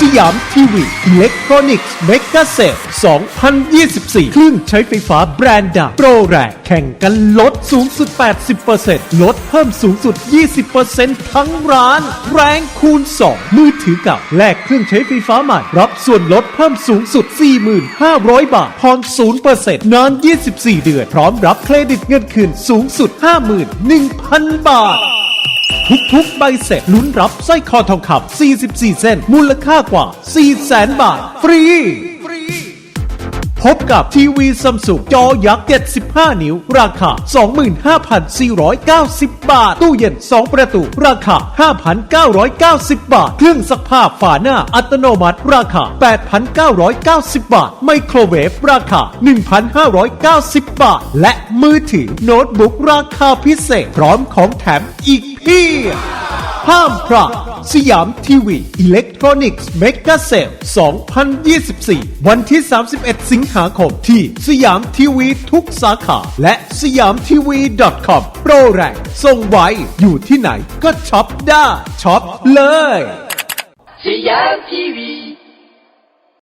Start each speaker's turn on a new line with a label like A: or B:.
A: สยามทีวีอิเล็กทรอนิกส์เมกาเซล2024 เครื่องใช้ไฟฟ้าแบรนด์ดังโปรแรงแข่งกันลดสูงสุด 80%ลดเพิ่มสูงสุด 20%ทั้งร้าน แรงคูณ 2 มือถือเก่าแลกเครื่องใช้ไฟฟ้าใหม่ รับส่วนลดเพิ่มสูงสุด 4,500 บาทผ่อน0%นาน 24 เดือน พร้อมรับเครดิตเงินคืนสูงสุด 51,000 บาท ทุกๆ ใบเสร็จลุ้นรับสร้อยคอทองคำ44 เส้น มูลค่ากว่า400,000บาท ฟรี พบกับทีวีซัมซุงจอยักษ์ 75 นิ้ว ราคา 25,490 บาท ตู้เย็น 2 ประตู ราคา 5,990 บาท เครื่องซักผ้าฝาหน้าอัตโนมัติ ราคา 8,990 บาท ไมโครเวฟ ราคา 1,590 บาท และมือถือโน้ตบุ๊กราคาพิเศษ พร้อมของแถมอีก เพียบห้ามพลาดสยามทีวีอิเล็กทรอนิกส์เมกะเซล2024 วันที่ 31 สิงหาคมที่สยามทีวีทุกสาขา และสยามทีวี .com โปรแรงส่งไว้อยู่ที่ไหนก็ช็อปได้ช็อปเลย
B: สยามทีวี